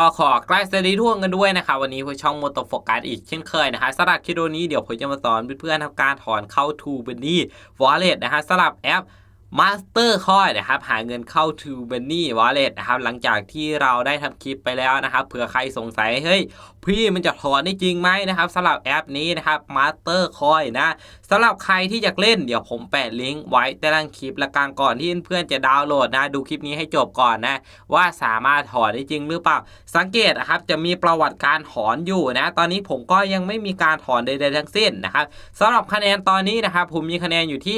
ก็ขอใกล้สวัสดีทุกคนกันด้วยนะครับวันนี้ผมช่องโมโตโฟกัสอีกเช่นเคยนะฮะสำหรับคลิปนี้เดี๋ยวผมจะมาสอนเพื่อนๆทำการถอนเข้า t o b e n y Wallet นะฮะสำหรับแอป Master Coin นะครับหาเงินเข้า t o b e n y Wallet นะครับหลังจากที่เราได้ทำคลิปไปแล้วนะครับเผื่อใครสงสัยเฮ้ยพี่มันจะถอนได้จริงไหมนะครับสำหรับแอปนี้นะครับ Master Coin นะ สำหรับใครที่อยากเล่นเดี๋ยวผมแปะลิงก์ไว้ใต้ล่างคลิปและกลางก่อนที่เพื่อนๆจะดาวน์โหลดนะ ดูคลิปนี้ให้จบก่อนนะ ว่าสามารถถอนได้จริงหรือเปล่า สังเกตนะครับจะมีประวัติการถอนอยู่นะ ตอนนี้ผมก็ยังไม่มีการถอนใดๆทั้งสิ้นนะครับสำหรับคะแนนตอนนี้นะครับผมมีคะแนนอยู่ที่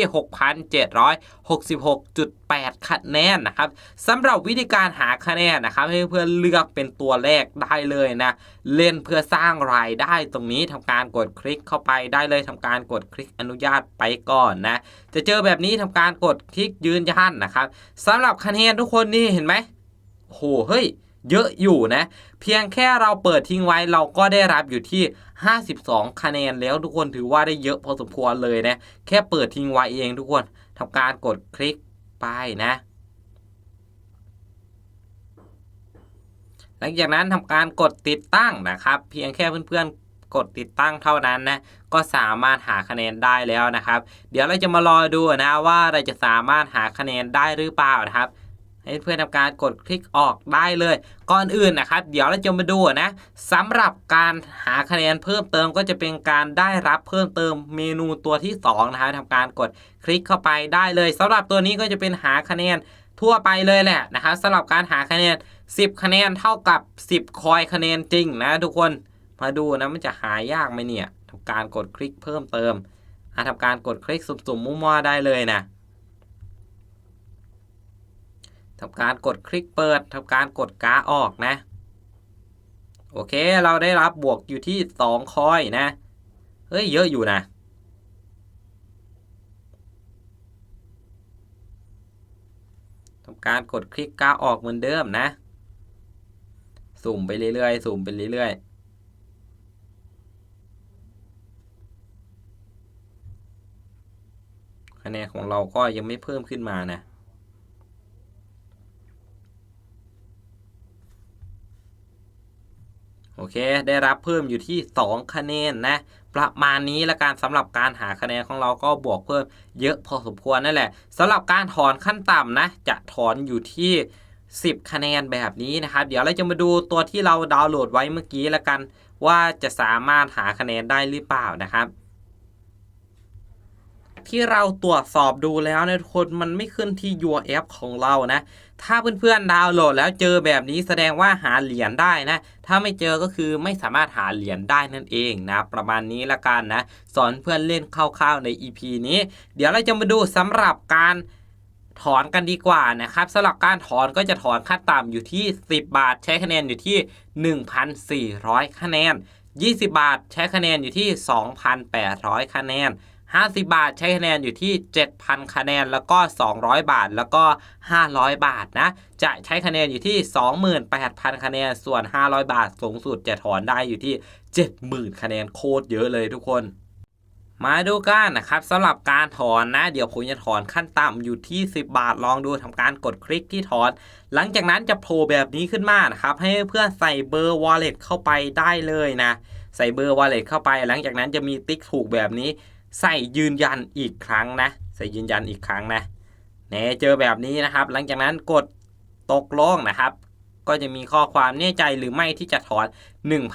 6,766.8 คะแนนนะครับสำหรับวิธีการหาคะแนนนะครับให้เพื่อนเลือกเป็นตัวแรกได้เลยนะเล่นเพื่อสร้างรายได้ตรงนี้ทำการกดคลิกเข้าไปได้เลยทำการกดคลิกอนุญาตไปก่อนนะ จะเจอแบบนี้ทำการกดคลิกยืนยันนะครับสำหรับคะแนนทุกคนนี่เห็นไหมโอ้โหเฮ้ยเยอะอยู่นะ เพียงแค่เราเปิดทิ้งไว้เราก็ได้รับอยู่ที่ 52 คะแนนแล้วทุกคนถือว่าได้เยอะพอสมควรเลยนะ แค่เปิดทิ้งไว้เองทุกคนทำการกดคลิกไปนะ หลังจากนั้นทำการกดติดตั้งนะครับ เพียงแค่เพื่อนๆ กดติดตั้งเท่านั้นนะก็สามารถหาคะแนนได้แล้วนะครับ เดี๋ยวเราจะมารอดูนะว่าเราจะสามารถหาคะแนนได้หรือเปล่านะครับให้เพื่อนทำการกดคลิกออกได้เลย ก่อนอื่นนะครับ เดี๋ยวเราจะมาดูนะสำหรับการหาคะแนนเพิ่มเติมก็จะเป็นการได้รับเพิ่มเติมเมนูตัวที่2นะครับทำการกดคลิกเข้าไปได้เลยสำหรับตัวนี้ก็จะเป็นหาคะแนนทั่วไปเลยแหละนะครับสำหรับการหาคะแนน 10 คะแนนเท่ากับ 10 คอยคะแนนจริงนะทุกคน มาดูนะมันจะหายากไหมเนี่ยทำการกดคลิกเพิ่มเติมอะทำการกดคลิกสุ่มๆมั่วๆได้เลยนะทำการกดคลิกเปิดทำการกดกาออกนะ โอเคเราได้รับบวกอยู่ที่ 2 คอยนะ เฮ้ยเยอะอยู่นะ ทำการกดคลิกกาออกเหมือนเดิมนะ สุ่มไปเรื่อยๆ สุ่มไปเรื่อยๆ คะแนนของเราก็ยังไม่เพิ่มขึ้นมานะโอเค ได้รับเพิ่มอยู่ที่ 2 คะแนนนะ ประมาณนี้ละการสำหรับการหาคะแนนของเราก็บวกเพิ่มเยอะพอสมควรนั่นแหละสำหรับการถอนขั้นต่ำนะ จะถอนอยู่ที่ 10 คะแนนแบบนี้นะครับ เดี๋ยวเราจะมาดูตัวที่เราดาวน์โหลดไว้เมื่อกี้ละกัน ว่าจะสามารถหาคะแนนได้หรือเปล่านะครับ ที่เราตรวจสอบดูแล้วนะทุกคนมันไม่ขึ้นที่ URL ของเรานะ ถ้าเพื่อนๆดาวน์โหลดแล้วเจอแบบนี้แสดงว่าหาเหรียญได้นะ ถ้าไม่เจอก็คือไม่สามารถหาเหรียญได้นั่นเองนะ ประมาณนี้ละกันนะ สอนเพื่อนเล่นคร่าวๆใน EP นี้ เดี๋ยวเราจะมาดูสำหรับการถอนกันดีกว่านะครับสำหรับการถอนก็จะถอนขั้นต่ำอยู่ที่ 10 บาท ใช้คะแนนอยู่ที่ 1,400 คะแนน 20 บาท ใช้คะแนนอยู่ที่ 2,800 คะแนน 50 บาทใช้คะแนนอยู่ที่ 7,000 คะแนนแล้วก็ 200 บาทแล้วก็ 500 บาทนะ จะใช้คะแนนอยู่ที่ 28,000 คะแนนส่วน 500 บาทสูงสุดจะถอนได้อยู่ที่ 70,000 คะแนนโคตรเยอะเลยทุกคนมาดูกันนะครับสำหรับการถอนนะ เดี๋ยวผมจะถอนขั้นต่ำอยู่ที่ 10 บาทลองดูทำการกดคลิกที่ถอน หลังจากนั้นจะโผล่แบบนี้ขึ้นมานะครับ ให้เพื่อนใส่เบอร์ wallet เข้าไปได้เลยนะ ใส่เบอร์ wallet เข้าไป หลังจากนั้นจะมีติ๊กถูกแบบนี้ ใส่ยืนยันอีกครั้งนะ ใส่ยืนยันอีกครั้งนะเน่เจอแบบนี้นะครับ หลังจากนั้นกดตกลงนะครับ ก็จะมีข้อความแน่ใจหรือไม่ที่จะถอน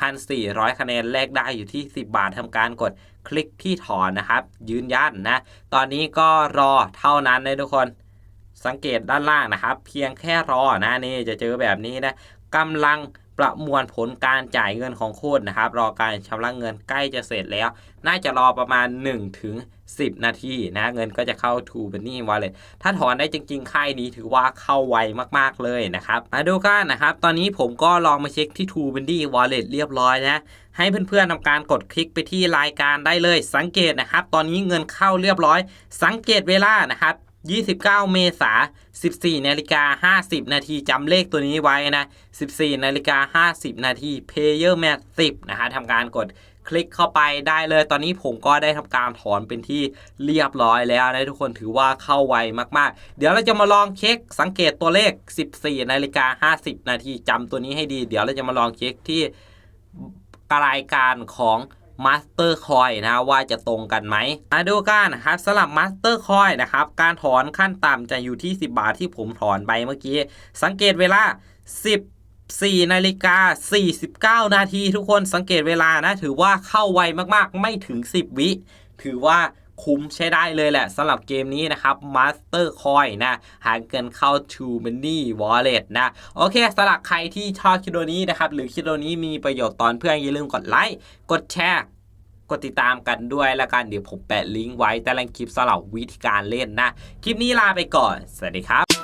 1,400 คะแนนแลกได้อยู่ที่ 10 บาททำการกดคลิกที่ถอนนะครับ ยืนยันนะ ตอนนี้ก็รอเท่านั้นเลยทุกคนสังเกตด้านล่างนะครับ เพียงแค่รอนะนี่จะเจอแบบนี้นะกำลัง ประมวลผลการจ่ายเงินของคุณนะครับ รอการชำระเงินใกล้จะเสร็จแล้ว น่าจะรอประมาณ 1 ถึง 10 นาทีนะ เงินก็จะเข้า t o b e n y Wallet ถ้าถอนได้จริง ๆ ค่ายนี้ถือว่าเข้าไวมากๆเลยนะครับ มาดูกันนะครับ ตอนนี้ผมก็ลองมาเช็คที่ t o b e n y Wallet เรียบร้อยนะให้เพื่อนๆทำการกดคลิกไปที่รายการได้เลย สังเกตนะครับ ตอนนี้เงินเข้าเรียบร้อย สังเกตเวลานะครับ 29 เมษา14นาฬิกา50 นาทีจำเลขตัวนี้ไว้นะ 14นาฬิกา50 นาที Player Match 10 นะฮะทำการกดคลิกเข้าไปได้เลย ตอนนี้ผมก็ได้ทำการถอนเป็นที่เรียบร้อยแล้วนะทุกคนถือว่าเข้าไวมากๆ เดี๋ยวเราจะมาลองเช็คสังเกตตัวเลข 14นาฬิกา50 นาทีจำตัวนี้ให้ดี เดี๋ยวเราจะมาลองเช็คที่รายการของ มาสเตอร์คอยนะว่าจะตรงกันไหมมาดูกันนะครับสำหรับมาสเตอร์คอยนะครับการถอนขั้นต่ำจะอยู่ที่ 10 บาทที่ผมถอนไปเมื่อกี้ สังเกตเวลา14นาฬิกา 49 นาทีทุกคนสังเกตเวลานะ ถือว่าเข้าไวมากๆ ไม่ถึง 10 วิ ถือว่า คุ้มใช้ได้เลยแหละสำหรับเกมนี้นะครับ Master Coin นะหางเกินเข้า To Many Wallet นะโอเคสำหรับใครที่ชอบคลิปวิดีโอนี้นะครับ หรือคลิปวิดีโอนี้มีประโยชน์ตอนเพื่อนอย่าลืมกดไลค์กดแชร์กดติดตามกันด้วยแล้วกันเดี๋ยวผมแปะลิงก์ไว้ใต้ล่างคลิปสำหรับวิธีการเล่นนะ คลิปนี้ลาไปก่อน สวัสดีครับ